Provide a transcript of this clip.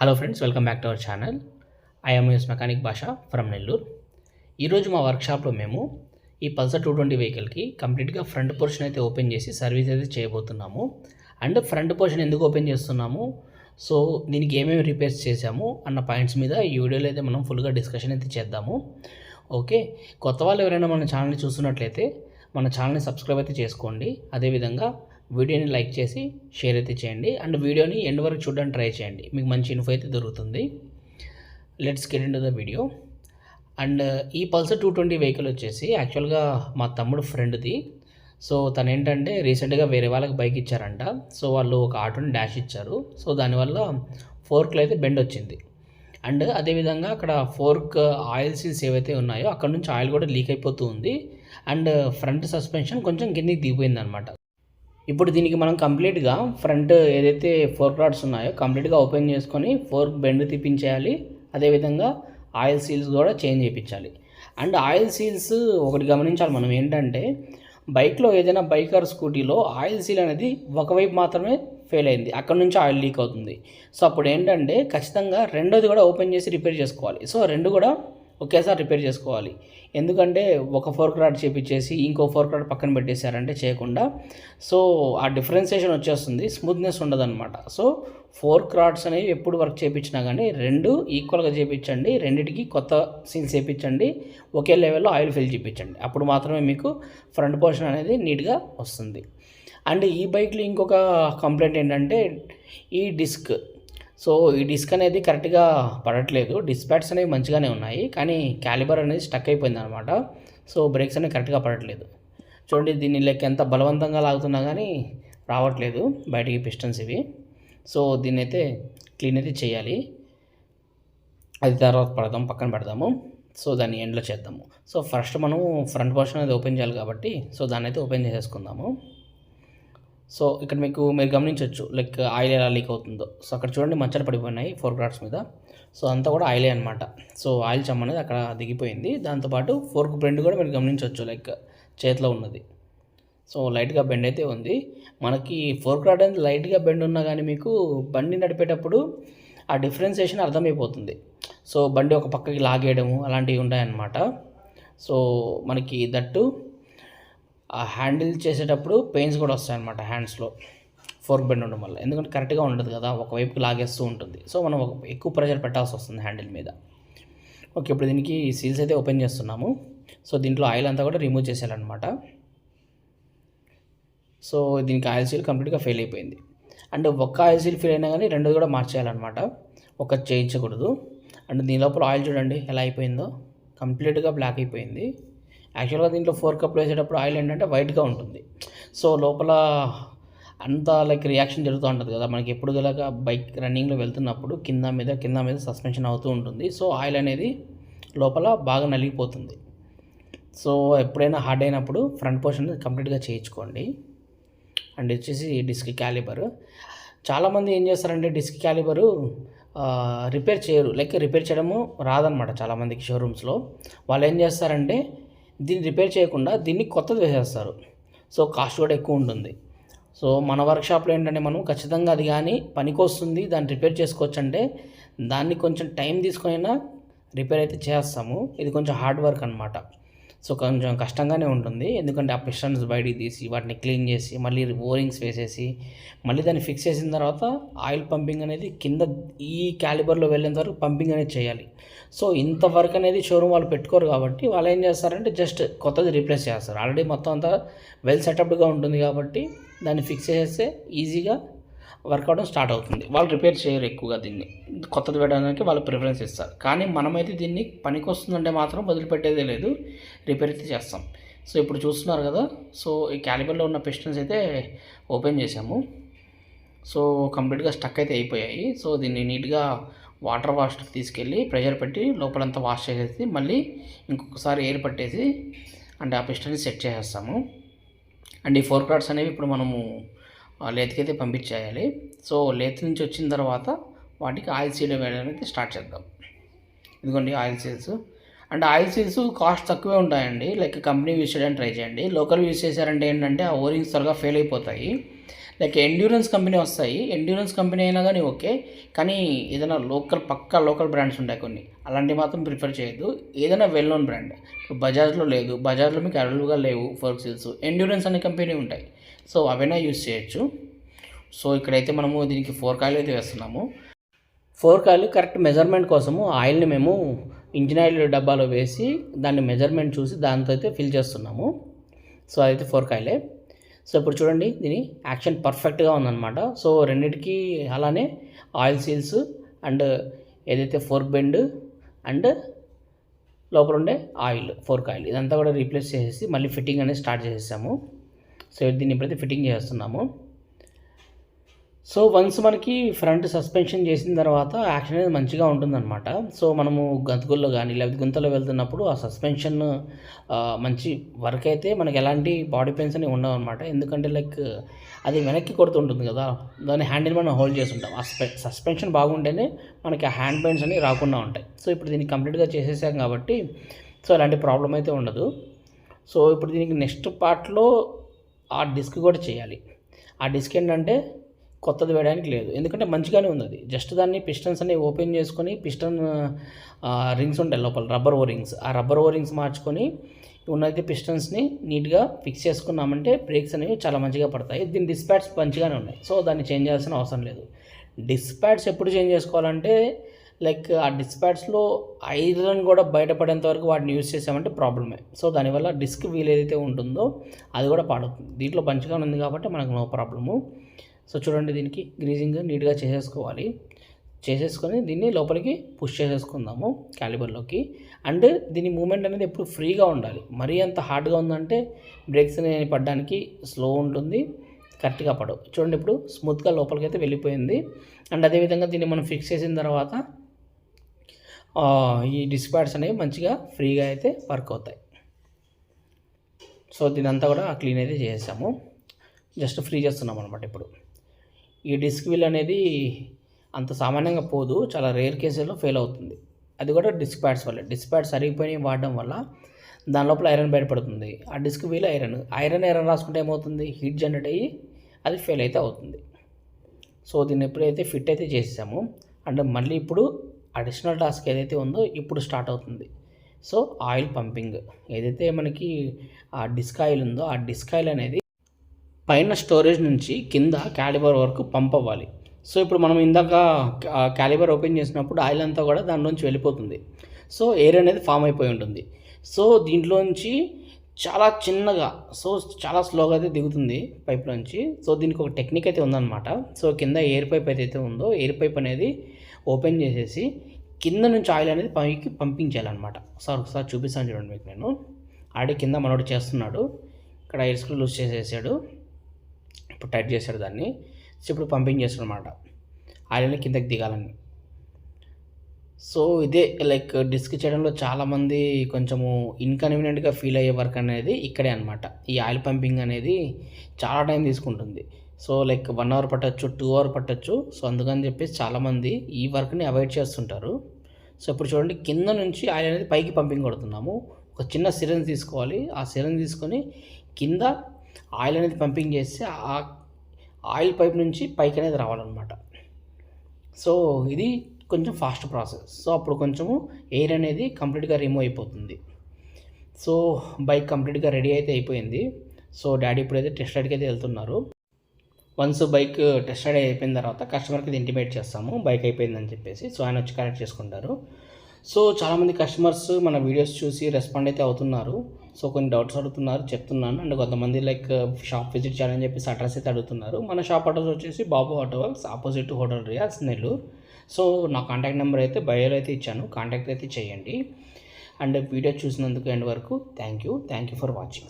Hello friends welcome back to our channel IMS mechanic Basha from Nellore ఈరోజు మా వర్క్షాప్లో మేము ఈ పల్సర్ టూ ట్వంటీ వెహికల్కి కంప్లీట్గా ఫ్రంట్ పోర్షన్ అయితే ఓపెన్ చేసి సర్వీస్ అయితే చేయబోతున్నాము. అండ్ ఫ్రంట్ పోర్షన్ ఎందుకు ఓపెన్ చేస్తున్నాము? సో దీనికి ఏమేమి రిపేర్స్ చేసాము అన్న పాయింట్స్ మీద ఈ వీడియోలో అయితే మనం ఫుల్గా డిస్కషన్ అయితే చేద్దాము. ఓకే కొత్త వాళ్ళు ఎవరైనా మన ఛానల్ని చూస్తున్నట్లయితే మన ఛానల్ని సబ్స్క్రైబ్ అయితే చేసుకోండి. అదేవిధంగా వీడియోని లైక్ చేసి షేర్ అయితే చేయండి. అండ్ వీడియోని ఎండ్ వరకు చూడడానికి ట్రై చేయండి. మీకు మంచి ఇన్ఫో అయితే దొరుకుతుంది. Let's get into the video and ఈ పల్సర్ టూ ట్వంటీ వెహికల్ వచ్చేసి యాక్చువల్గా మా తమ్ముడు ఫ్రెండ్ది సో తను ఏంటంటే రీసెంట్గా వేరే వాళ్ళకి బైక్ ఇచ్చారంట. సో వాళ్ళు ఒక ఆటోని డాష్ ఇచ్చారు. సో దానివల్ల ఫోర్క్లో అయితే బెండ్ వచ్చింది. అండ్ అదేవిధంగా అక్కడ ఫోర్క్ ఆయిల్ సీల్స్ ఏవైతే ఉన్నాయో అక్కడ నుంచి ఆయిల్ కూడా లీక్ అయిపోతూ ఉంది. అండ్ ఫ్రంట్ సస్పెన్షన్ కొంచెం కిందికి దిగిపోయింది అనమాట ఇప్పుడు దీనికి మనం కంప్లీట్గా ఫ్రంట్ ఏదైతే ఫోర్ రాడ్స్ ఉన్నాయో కంప్లీట్గా ఓపెన్ చేసుకొని ఫోర్క్ బెండ్ తిప్పించేయాలి. అదేవిధంగా ఆయిల్ సీల్స్ కూడా చేంజ్ చేయించాలి. అండ్ ఆయిల్ సీల్స్ ఒకటి గమనించాలి మనం ఏంటంటే బైక్లో ఏదైనా బైక్ ఆర్ స్కూటీలో ఆయిల్ సీల్ అనేది ఒకవైపు మాత్రమే ఫెయిల్ అయింది. అక్కడ నుంచి ఆయిల్ లీక్ అవుతుంది. సో అప్పుడు ఏంటంటే ఖచ్చితంగా రెండోది కూడా ఓపెన్ చేసి రిపేర్ చేసుకోవాలి. సో రెండు కూడా ఒకేసారి రిపేర్ చేసుకోవాలి. ఎందుకంటే ఒక ఫోర్క్ రాడ్ చేపించేసి ఇంకో ఫోర్క్ రాడ్ పక్కన పెట్టేశారంటే చేయకుండా. సో ఆ డిఫరెన్సియేషన్ వచ్చేస్తుంది. స్మూత్నెస్ ఉండదన్నమాట. సో ఫోర్క్ రాడ్స్ అనేవి ఎప్పుడు వర్క్ చేయించినా కానీ రెండు ఈక్వల్గా చేయించండి రెండింటికి కొత్త సీల్స్ చేయించండి ఒకే లెవెల్లో ఆయిల్ ఫిల్ చేయించండి అప్పుడు మాత్రమే మీకు ఫ్రంట్ పోర్షన్ అనేది నీట్గా వస్తుంది. అండ్ ఈ బైక్లో ఇంకొక కంప్లైంట్ ఏంటంటే ఈ డిస్క్ సో ఈ డిస్క్ అనేది కరెక్ట్గా పడట్లేదు. డిస్పాట్స్ అనేవి మంచిగానే ఉన్నాయి. కానీ క్యాలిబర్ అనేది స్టక్ అయిపోయింది అనమాట సో బ్రేక్స్ అనేవి కరెక్ట్గా పడట్లేదు. చూడండి దీన్ని లెక్క ఎంత బలవంతంగా లాగుతున్నా కానీ రావట్లేదు. బయటికి పిస్టన్స్ ఇవి. సో దీన్ని అయితే క్లీన్ అయితే చేయాలి. అది తర్వాత పడదాం పక్కన పెడదాము. సో దాన్ని ఎండ్లో చేద్దాము. సో ఫస్ట్ మనము ఫ్రంట్ పోర్షన్ అనేది ఓపెన్ చేయాలి కాబట్టి సో దాన్ని అయితే ఓపెన్ చేసేసుకుందాము. సో ఇక్కడ మీకు మీరు గమనించవచ్చు లైక్ ఆయిల్ ఎలా లీక్ అవుతుందో. సో అక్కడ చూడండి మచ్చలు పడిపోయినాయి ఫోర్ గ్రాడ్స్ మీద. సో అంతా కూడా ఆయిలే అనమాట సో ఆయిల్ చమ్ అనేది అక్కడ దిగిపోయింది. దాంతోపాటు ఫోర్క్ బెండ్ కూడా మీరు గమనించవచ్చు లైక్ చేతిలో ఉన్నది. సో లైట్గా బెండ్ అయితే ఉంది. మనకి ఫోర్క్ రాడ్ అనేది లైట్గా బెండ్ ఉన్నా కానీ మీకు బండి నడిపేటప్పుడు ఆ డిఫరెన్సియేషన్ అర్థమైపోతుంది. సో బండి ఒక పక్కకి లాగేయడము అలాంటివి ఉన్నాయన్నమాట సో మనకి దట్టు హ్యాండిల్ చేసేటప్పుడు పెయిన్స్ కూడా వస్తాయన్నమాట హ్యాండ్స్లో. ఫోర్క్ బెండ్ ఉండడం వల్ల. ఎందుకంటే కరెక్ట్గా ఉండదు కదా ఒకవైపుకి లాగేస్తూ ఉంటుంది. సో మనం ఒక ఎక్కువ ప్రెషర్ పెట్టాల్సి వస్తుంది హ్యాండిల్ మీద. ఓకే ఇప్పుడు దీనికి సీల్స్ అయితే ఓపెన్ చేస్తున్నాము. సో దీంట్లో ఆయిల్ అంతా కూడా రిమూవ్ చేసేయాలన్నమాట. సో దీనికి ఆయిల్ సీల్ కంప్లీట్గా ఫెయిల్ అయిపోయింది. అండ్ ఒక్క ఆయిల్ సీల్ ఫెయిల్ అయినా కానీ రెండు కూడా మార్చేయాలన్నమాట. ఒక చేయించకూడదు. అండ్ దీని లోపల ఆయిల్ చూడండి ఎలా అయిపోయిందో. కంప్లీట్గా బ్లాక్ అయిపోయింది. యాక్చువల్గా దీంట్లో ఫోర్ కప్లు వేసేటప్పుడు ఆయిల్ ఏంటంటే వైట్గా ఉంటుంది. సో లోపల అంత లైక్ రియాక్షన్ జరుగుతూ ఉంటుంది కదా. మనకి ఎప్పుడు గలగా బైక్ రన్నింగ్లో వెళ్తున్నప్పుడు కింద మీద కింద మీద సస్పెన్షన్ అవుతూ ఉంటుంది. సో ఆయిల్ అనేది లోపల బాగా నలిగిపోతుంది. సో ఎప్పుడైనా హార్డ్ అయినప్పుడు ఫ్రంట్ పోర్షన్ కంప్లీట్గా చేయించుకోండి. అండ్ వచ్చేసి డిస్క్ క్యాలిబర్. చాలామంది ఏం చేస్తారంటే డిస్క్ క్యాలిబరు రిపేర్ చేయరు. లైక్ రిపేర్ చేయడము రాదనమాట చాలామందికి షోరూమ్స్లో. వాళ్ళు ఏం చేస్తారంటే దీన్ని రిపేర్ చేయకుండా దీన్ని కొత్తది వేసేస్తారు. సో కాస్ట్ కూడా ఎక్కువ ఉంటుంది. సో మన వర్క్షాప్లో ఏంటంటే మనం ఖచ్చితంగా అది కానీ పనికొస్తుంది దాన్ని రిపేర్ చేసుకోవచ్చు అంటే దాన్ని కొంచెం టైం తీసుకొనైనా రిపేర్ అయితే చేస్తాము. ఇది కొంచెం హార్డ్ వర్క్ అనమాట సో కొంచెం కష్టంగానే ఉంటుంది. ఎందుకంటే ఆ పిస్టన్స్ బయటికి తీసి వాటిని క్లీన్ చేసి మళ్ళీ ఓరింగ్స్ వేసేసి మళ్ళీ దాన్ని ఫిక్స్ చేసిన తర్వాత ఆయిల్ పంపింగ్ అనేది కింద ఈ క్యాలిబర్లో వెళ్ళేంత వరకు పంపింగ్ అనేది చేయాలి. సో ఇంతవరకు అనేది షోరూమ్ వాళ్ళు పెట్టుకోరు కాబట్టి వాళ్ళు ఏం చేస్తారంటే జస్ట్ కొత్తది రీప్లేస్ చేస్తారు. ఆల్రెడీ మొత్తం అంతా వెల్ సెటప్డ్గా ఉంటుంది కాబట్టి దాన్ని ఫిక్స్ చేసేస్తే ఈజీగా వర్క్ అవడం స్టార్ట్ అవుతుంది. వాళ్ళు రిపేర్ చేయరు ఎక్కువగా దీన్ని. కొత్తది పెట్టడానికి వాళ్ళు ప్రిఫరెన్స్ ఇస్తారు. కానీ మనమైతే దీన్ని పనికి వస్తుందంటే మాత్రం వదిలిపెట్టేదే లేదు రిపేర్ అయితే చేస్తాం. సో ఇప్పుడు చూస్తున్నారు కదా సో ఈ క్యాలిబర్లో ఉన్న పిస్టన్స్ అయితే ఓపెన్ చేసాము సో కంప్లీట్గా స్టక్ అయితే అయిపోయాయి. సో దీన్ని నీట్గా వాటర్ వాష్కి తీసుకెళ్ళి ప్రెషర్ పెట్టి లోపలంతా వాష్ చేసేసి మళ్ళీ ఇంకొకసారి ఎయిర్ పట్టేసి అంటే ఆ పిస్టన్ని సెట్ చేసేస్తాము. అండ్ ఈ ఫోర్ కార్డ్స్ అనేవి ఇప్పుడు మనము లేతికైతే పంపించేయాలి. సో లేత నుంచి వచ్చిన తర్వాత వాటికి ఆయిల్ సీల్ వేయడం అయితే స్టార్ట్ చేద్దాం. ఇదిగోండి oil seals and oil seals cost తక్కువే ఉంటాయండి. లైక్ కంపెనీ యూస్ చేయడానికి ట్రై చేయండి. లోకల్ యూస్ చేశారంటే ఏంటంటే ఆ ఓరింగ్స్ త్వరగా ఫెయిల్ అయిపోతాయి. లైక్ ఎండ్యూరెన్స్ కంపెనీ వస్తాయి. ఎండ్యూరెన్స్ కంపెనీ అయినా కానీ ఓకే. కానీ ఏదైనా లోకల్ పక్కా లోకల్ బ్రాండ్స్ ఉంటాయి కొన్ని. అలాంటివి మాత్రం ప్రిఫర్ చేయొద్దు. ఏదైనా వెల్ నోన్ బ్రాండ్ ఇప్పుడు బజాజ్లో లేదు. బజాజ్లో మీకు అవైలబుల్గా లేవు ఫోర్క్ సీల్స్ ఎండ్యూరెన్స్ అనే కంపెనీ ఉంటాయి. సో అవైనా యూస్ చేయొచ్చు. సో ఇక్కడైతే మనము దీనికి ఫోర్ కాయలు అయితే వేస్తున్నాము. ఫోర్ కాయలు కరెక్ట్ మెజర్మెంట్ కోసము ఆయిల్ని మేము ఇంజిన్ ఆయిల్ డబ్బాలో వేసి దాన్ని మెజర్మెంట్ చూసి దాంతో అయితే ఫిల్ చేస్తున్నాము. సో అదైతే ఫోర్ కాయలే. సో ఇప్పుడు చూడండి దీని యాక్షన్ పర్ఫెక్ట్గా ఉందన్నమాట. సో రెండింటికి అలానే ఆయిల్ సీల్స్ అండ్ ఏదైతే ఫోర్ బెండ్ అండ్ లోపల ఉండే ఆయిల్ ఫోర్క్ ఆయిల్ ఇదంతా కూడా రీప్లేస్ చేసేసి మళ్ళీ ఫిట్టింగ్ అనేది స్టార్ట్ చేసేసాము. సో దీన్ని ఇప్పుడైతే ఫిట్టింగ్ చేస్తున్నాము. సో వన్స్ మనకి ఫ్రంట్ సస్పెన్షన్ చేసిన తర్వాత యాక్షన్ అనేది మంచిగా ఉంటుందన్నమాట. సో మనము గతుకుల్లో కానీ లేకపోతే గుంతలో వెళ్తున్నప్పుడు ఆ సస్పెన్షన్ మంచి వర్క్ అయితే మనకి ఎలాంటి బాడీ పెయిన్స్ అనేవి ఉండవు అనమాట ఎందుకంటే లైక్ అది వెనక్కి కొడుతుంటుంది కదా దాని హ్యాండిల్ మనం హోల్డ్ చేస్తుంటాం. ఆ సస్పెన్షన్ బాగుంటేనే మనకి ఆ హ్యాండ్ పెయిన్స్ అనేవి రాకుండా ఉంటాయి. సో ఇప్పుడు దీన్ని కంప్లీట్గా చేసేసాం కాబట్టి సో అలాంటి ప్రాబ్లం అయితే ఉండదు. సో ఇప్పుడు దీనికి నెక్స్ట్ పార్ట్లో ఆ డిస్క్ కూడా చేయాలి. ఆ డిస్క్ ఏంటంటే కొత్తది వేయడానికి లేదు. ఎందుకంటే మంచిగానే ఉంది అది. జస్ట్ దాన్ని పిస్టన్స్ అనేవి ఓపెన్ చేసుకొని పిస్టన్ రింగ్స్ ఉంటాయి లోపల రబ్బర్ ఓ రింగ్స్. ఆ రబ్బర్ ఓ రింగ్స్ మార్చుకొని ఉన్నది పిస్టన్స్ని నీట్గా ఫిక్స్ చేసుకున్నామంటే బ్రేక్స్ అనేవి చాలా మంచిగా పడతాయి. దీని డిస్పాట్స్ మంచిగానే ఉన్నాయి. సో దాన్ని చేంజ్ చేయాల్సిన అవసరం లేదు. డిస్పాట్స్ ఎప్పుడు చేంజ్ చేసుకోవాలంటే లైక్ ఆ డిస్పాట్స్లో ఐరన్ కూడా బయటపడేంత వరకు వాటిని యూజ్ చేసామంటే ప్రాబ్లమే. సో దానివల్ల డిస్క్ వీల్ ఏదైతే ఉంటుందో అది కూడా పాడవుతుంది. దీంట్లో మంచిగా ఉంది కాబట్టి మనకు నో ప్రాబ్లము. సో చూడండి దీనికి గ్రీజింగ్ నీట్గా చేసేసుకోవాలి. చేసేసుకొని దీన్ని లోపలికి పుష్ చేసేసుకుందాము క్యాలిబర్లోకి. అండ్ దీని మూమెంట్ అనేది ఎప్పుడు ఫ్రీగా ఉండాలి. మరీ అంత హార్డ్గా ఉందంటే బ్రేక్స్ అనేవి పడడానికి స్లో ఉంటుంది కరెక్ట్గా పడవు. చూడండి ఇప్పుడు స్మూత్గా లోపలికి అయితే వెళ్ళిపోయింది. అండ్ అదేవిధంగా దీన్ని మనం ఫిక్స్ చేసిన తర్వాత ఈ డిస్పాట్స్ అనేవి మంచిగా ఫ్రీగా అయితే వర్క్ అవుతాయి. సో దీనంతా కూడా క్లీన్ అయితే చేసాము జస్ట్ ఫ్రీ చేస్తున్నాం అనమాట ఇప్పుడు. ఈ డిస్క్ వీల్ అనేది అంత సామాన్యంగా పోదు చాలా రేర్ కేసుల్లో ఫెయిల్ అవుతుంది. అది కూడా డిస్క్ ప్యాడ్స్ వల్ల. డిస్క్ ప్యాడ్స్ సరిగిపోయి వాడడం వల్ల దాని లోపల ఐరన్ బయటపడుతుంది. ఆ disc wheel iron iron iron రాసుకుంటే ఏమవుతుంది? హీట్ జనరేట్ అయ్యి అది ఫెయిల్ అయితే అవుతుంది. సో దీన్ని ఎప్పుడైతే ఫిట్ అయితే చేసాము అంటే మళ్ళీ ఇప్పుడు అడిషనల్ టాస్క్ ఏదైతే ఉందో ఇప్పుడు స్టార్ట్ అవుతుంది. సో ఆయిల్ పంపింగ్ ఏదైతే మనకి ఆ డిస్క్ ఆయిల్ ఉందో ఆ డిస్క్ ఆయిల్ అనేది పైన స్టోరేజ్ నుంచి కింద క్యాలిబర్ వరకు పంప్ అవ్వాలి సో ఇప్పుడు మనం ఇందాక క్యాలిబర్ ఓపెన్ చేసినప్పుడు ఆయిల్ అంతా కూడా దాని నుంచి వెళ్ళిపోతుంది. సో ఎయిర్ అనేది ఫామ్ అయిపోయి ఉంటుంది. సో దీంట్లోంచి చాలా చిన్నగా సో చాలా స్లోగా అయితే దిగుతుంది పైప్లోంచి సో దీనికి ఒక టెక్నిక్ అయితే ఉందన్నమాట. సో కింద ఎయిర్ పైప్ అయితే ఉందో ఎయిర్ పైప్ అనేది ఓపెన్ చేసేసి కింద నుంచి ఆయిల్ అనేది పైకి పంపించాలన్నమాట. సార్ ఒకసారి చూపిస్తాను చూడండి మీకు నేను. ఆడి కింద మనోడు చేస్తున్నాడు. ఇక్కడ ఎయిర్ స్క్రూ లూజ్ చేసేసాడు. ఇప్పుడు టైట్ చేశాడు దాన్ని. సో ఇప్పుడు పంపింగ్ చేస్తాడు అనమాట ఆయిల్ని కిందకి దిగాలని. సో ఇదే లైక్ డిస్క్ చేయడంలో చాలామంది కొంచెము ఇన్కన్వీనియంట్గా ఫీల్ అయ్యే వర్క్ అనేది ఇక్కడే అనమాట ఈ ఆయిల్ పంపింగ్ అనేది చాలా టైం తీసుకుంటుంది. సో లైక్ వన్ అవర్ పట్టచ్చు టూ అవర్ పట్టచ్చు. సో అందుకని చెప్పేసి చాలామంది ఈ వర్క్ని అవాయిడ్ చేస్తుంటారు. సో ఇప్పుడు చూడండి కింద నుంచి ఆయిల్ అనేది పైకి పంపింగ్ కొడుతున్నాము. ఒక చిన్న సిరంజ్ తీసుకోవాలి. ఆ సిరంజ్ తీసుకొని కింద ఆయిల్ అనేది పంపింగ్ చేస్తే ఆ ఆయిల్ పైప్ నుంచి పైకి అనేది రావాలన్నమాట. సో ఇది కొంచెం ఫాస్ట్ ప్రాసెస్. సో అప్పుడు కొంచెము ఎయిర్ అనేది కంప్లీట్గా రిమూవ్ అయిపోతుంది. సో బైక్ కంప్లీట్గా రెడీ అయితే అయిపోయింది. సో డాడీ ఇప్పుడైతే టెస్ట్ రైడ్కి అయితే వెళ్తున్నారు. వన్స్ బైక్ టెస్ట్ రైడ్ అయిపోయిన తర్వాత కస్టమర్కి ఇది ఇంటిమేట్ చేస్తాము బైక్ అయిపోయిందని చెప్పేసి. సో ఆయన వచ్చి కనెక్ట్ చేసుకుంటారు. సో చాలామంది కస్టమర్స్ మన వీడియోస్ చూసి రెస్పాండ్ అయితే అవుతున్నారు. సో కొన్ని డౌట్స్ అడుగుతున్నారు చెప్తున్నాను. అండ్ కొంతమంది లైక్ షాప్ విజిట్ చేయాలని చెప్పేసి అడ్రస్ అయితే అడుగుతున్నారు. మన షాప్ అడ్రస్ వచ్చేసి Babu auto opposite hotel Riyas Nellore. So నా కాంటాక్ట్ నెంబర్ అయితే బయోలో అయితే ఇచ్చాను. కాంటాక్ట్ అయితే చేయండి. అండ్ వీడియో చూసినందుకు ఎండ్ వరకు thank you. Thank you for watching.